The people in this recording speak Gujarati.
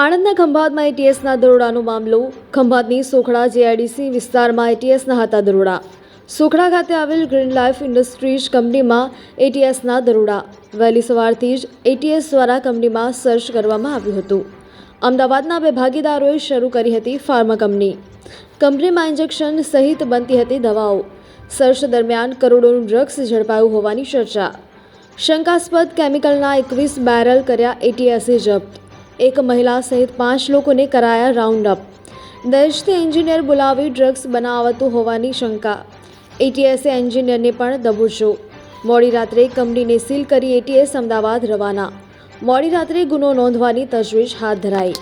આણંદના ખંભાતમાં એટીએસના દરોડાનો મામલો. ખંભાતની સોખડા જેઆઈડીસી વિસ્તારમાં એટીએસના હતા દરોડા. સોખડા ખાતે આવેલ ગ્રીન લાઈફ ઇન્ડસ્ટ્રીઝ કંપનીમાં એટીએસના દરોડા. વહેલી સવારથી જ એટીએસ દ્વારા કંપનીમાં સર્ચ કરવામાં આવ્યું હતું. અમદાવાદના બે ભાગીદારોએ શરૂ કરી હતી ફાર્મા કંપની. કંપનીમાં ઇન્જેક્શન સહિત બનતી હતી દવાઓ. સર્ચ દરમિયાન કરોડોનું ડ્રગ્સ ઝડપાયું હોવાની ચર્ચા. શંકાસ્પદ કેમિકલના એકવીસ બેરલ કર્યા એટીએસે જપ્ત. એક મહિલા સહિત પાંચ લોકોને કરાયા રાઉન્ડ અપ દહેજથી એન્જિનિયર બોલાવી ડ્રગ્સ બનાવતું હોવાની શંકા. એટીએસે એન્જિનિયરને પણ દબોચ્યો મોડી રાત્રે કંપનીને સીલ કરી એટીએસ અમદાવાદ રવાના. મોડી રાત્રે ગુનો નોંધવાની તજવીજ હાથ ધરાઈ.